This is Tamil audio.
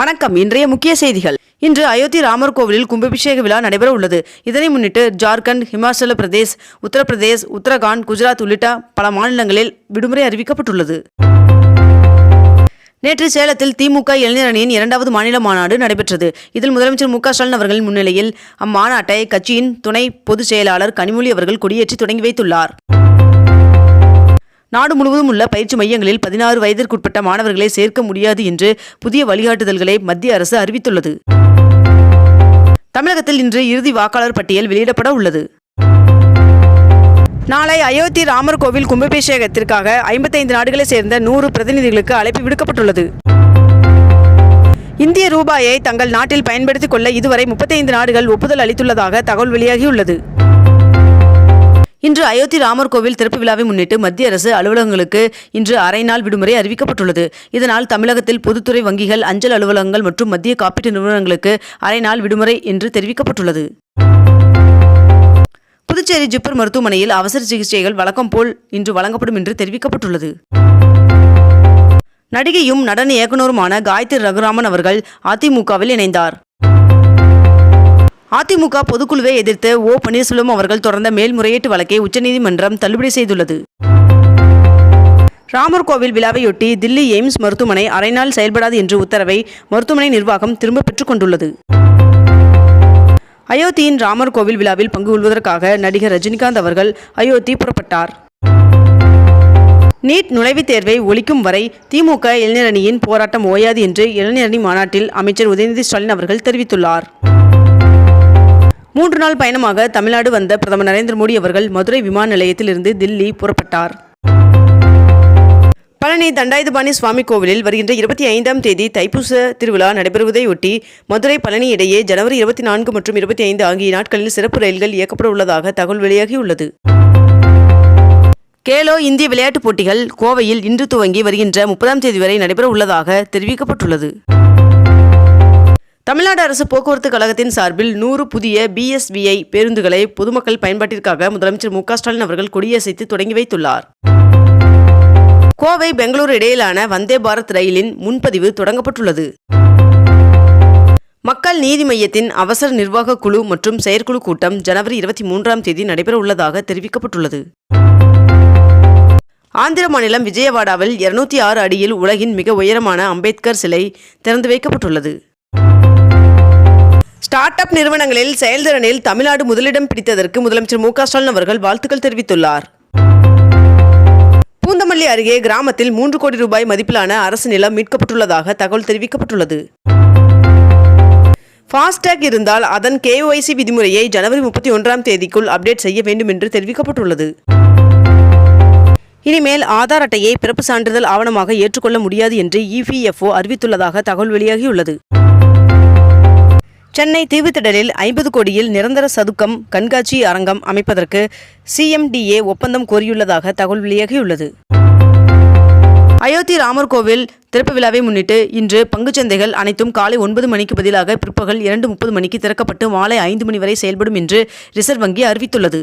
வணக்கம். இன்றைய முக்கிய செய்திகள். இன்று அயோத்தி ராமர் கோவிலில் கும்பாபிஷேக விழா நடைபெற உள்ளது. இதனை முன்னிட்டு ஜார்க்கண்ட் ஹிமாச்சல பிரதேஷ் உத்தரப்பிரதேஷ் உத்தரகாண்ட் குஜராத் உள்ளிட்ட பல மாநிலங்களில் விடுமுறை அறிவிக்கப்பட்டுள்ளது. நேற்று சேலத்தில் திமுக இளைஞர் அணியின் இரண்டாவது மாநில மாநாடு நடைபெற்றது. இதில் முதலமைச்சர் மு க ஸ்டாலின் அவர்களின் முன்னிலையில் அம்மாநாட்டை கட்சியின் துணை பொதுச் செயலாளர் கனிமொழி அவர்கள் கொடியேற்றி தொடங்கி வைத்துள்ளார். நாடு முழுவதும் உள்ள பயிற்சி மையங்களில் பதினாறு வயதிற்குட்பட்ட மாணவர்களை சேர்க்க முடியாது என்று புதிய வழிகாட்டுதல்களை மத்திய அரசு அறிவித்துள்ளது. தமிழகத்தில் இன்று இறுதி வாக்காளர் பட்டியல் வெளியிடப்பட உள்ளது. நாளை அயோத்தி ராமர் கோவில் கும்பாபிஷேகத்திற்காக ஐம்பத்தைந்து நாடுகளை சேர்ந்த நூறு பிரதிநிதிகளுக்கு அழைப்பு விடுக்கப்பட்டுள்ளது. இந்திய ரூபாயை தங்கள் நாட்டில் பயன்படுத்திக் கொள்ள இதுவரை முப்பத்தைந்து நாடுகள் ஒப்புதல் அளித்துள்ளதாக தகவல் வெளியாகியுள்ளது. இன்று அயோத்தி ராமர் கோவில் திறப்பு விழாவை முன்னிட்டு மத்திய அரசு அலுவலகங்களுக்கு இன்று அரை நாள் விடுமுறை அறிவிக்கப்பட்டுள்ளது. இதனால் தமிழகத்தில் பொதுத்துறை வங்கிகள் அஞ்சல் அலுவலகங்கள் மற்றும் மத்திய காப்பீட்டு நிறுவனங்களுக்கு அரை நாள் விடுமுறை என்று தெரிவிக்கப்பட்டுள்ளது. புதுச்சேரி ஜிப்மர் மருத்துவமனையில் அவசர சிகிச்சைகள் வழக்கம் போல் இன்று வழங்கப்படும் என்று தெரிவிக்கப்பட்டுள்ளது. நடிகையும் நடன இயக்குனருமான காயத்ரி ரகுராமன் அவர்கள் அதிமுகவில் இணைந்தார். அதிமுக பொதுக்குழுவை எதிர்த்து ஓ பன்னீர்செல்வம் அவர்கள் தொடர்ந்த மேல்முறையீட்டு வழக்கை உச்சநீதிமன்றம் தள்ளுபடி செய்துள்ளது. ராமர் கோவில் விழாவையொட்டி தில்லி எய்ம்ஸ் மருத்துவமனை அரை நாள் செயல்படாது என்று உத்தரவை மருத்துவமனை நிர்வாகம் திரும்ப பெற்றுக் கொண்டுள்ளது. அயோத்தியின் ராமர் கோவில் விழாவில் பங்கு கொள்வதற்காக நடிகர் ரஜினிகாந்த் அவர்கள் அயோத்தி புறப்பட்டார். நீட் நுழைவுத் தேர்வை ஒழிக்கும் வரை திமுக இளைஞரணியின் போராட்டம் ஓயாது என்று இளைஞரணி மாநாட்டில் அமைச்சர் உதயநிதி ஸ்டாலின் அவர்கள் தெரிவித்துள்ளார். மூன்று நாள் பயணமாக தமிழ்நாடு வந்த பிரதமர் நரேந்திர மோடி அவர்கள் மதுரை விமான நிலையத்திலிருந்து தில்லி புறப்பட்டார். பழனி தண்டாயுதபாணி சுவாமி கோவிலில் வருகின்ற இருபத்தி ஐந்தாம் தேதி தைப்பூச திருவிழா நடைபெறுவதையொட்டி மதுரை பழனி இடையே ஜனவரி இருபத்தி நான்கு மற்றும் இருபத்தி ஐந்து ஆகிய நாட்களில் சிறப்பு ரயில்கள் இயக்கப்பட உள்ளதாக தகவல் வெளியாகியுள்ளது. கேலோ இந்திய விளையாட்டுப் போட்டிகள் கோவையில் இன்று துவங்கி வருகின்ற முப்பதாம் தேதி வரை நடைபெற உள்ளதாக தெரிவிக்கப்பட்டுள்ளது. தமிழ்நாடு அரசு போக்குவரத்து கழகத்தின் சார்பில் நூறு புதிய பிஎஸ்விஐ பேருந்துகளை பொதுமக்கள் பயன்பாட்டிற்காக முதலமைச்சர் மு ஸ்டாலின் அவர்கள் கொடியசைத்து தொடங்கி வைத்துள்ளார். கோவை பெங்களூரு இடையிலான வந்தே பாரத் ரயிலின் முன்பதிவு தொடங்கப்பட்டுள்ளது. மக்கள் நீதி மையத்தின் அவசர நிர்வாக குழு மற்றும் செயற்குழு கூட்டம் ஜனவரி இருபத்தி மூன்றாம் தேதி நடைபெற உள்ளதாக தெரிவிக்கப்பட்டுள்ளது. ஆந்திர மாநிலம் விஜயவாடாவில் இருநூத்தி ஆறு அடியில் உலகின் மிக உயரமான அம்பேத்கர் சிலை திறந்து வைக்கப்பட்டுள்ளது. ஸ்டார்ட் அப் நிறுவனங்களில் செயல்திறனில் தமிழ்நாடு முதலிடம் பிடித்ததற்கு முதலமைச்சர் மு ஸ்டாலின் அவர்கள் வாழ்த்துக்கள் தெரிவித்துள்ளார். பூந்தமல்லி அருகே கிராமத்தில் மூன்று கோடி ரூபாய் மதிப்பிலான அரசு நிலம் மீட்கப்பட்டுள்ளதாக தகவல் தெரிவிக்கப்பட்டுள்ளது. ஃபாஸ்டேக் இருந்தால் அதன் கேஒய்சி விதிமுறையை ஜனவரி முப்பத்தி ஒன்றாம் தேதிக்குள் அப்டேட் செய்ய வேண்டும் என்று தெரிவிக்கப்பட்டுள்ளது. இனிமேல் ஆதார் அட்டையை பிறப்பு சான்றிதழ் ஆவணமாக ஏற்றுக்கொள்ள முடியாது என்று இபிஎஃப்ஓ அறிவித்துள்ளதாக தகவல் வெளியாகியுள்ளது. சென்னை தீவுத்திடலில் ஐம்பது கோடியில் நிரந்தர சதுக்கம் கண்காட்சி அரங்கம் அமைப்பதற்கு சிஎம்டிஏ ஒப்பந்தம் கோரியுள்ளதாக தகவல் வெளியாகியுள்ளது. அயோத்தி ராமர் கோவில் திறப்பு விழாவை முன்னிட்டு இன்று பங்குச்சந்தைகள் அனைத்தும் காலை ஒன்பது மணிக்கு பதிலாக பிற்பகல் இரண்டு முப்பது மணிக்கு திறக்கப்பட்டு மாலை ஐந்து மணி வரை செயல்படும் என்று ரிசர்வ் வங்கி அறிவித்துள்ளது.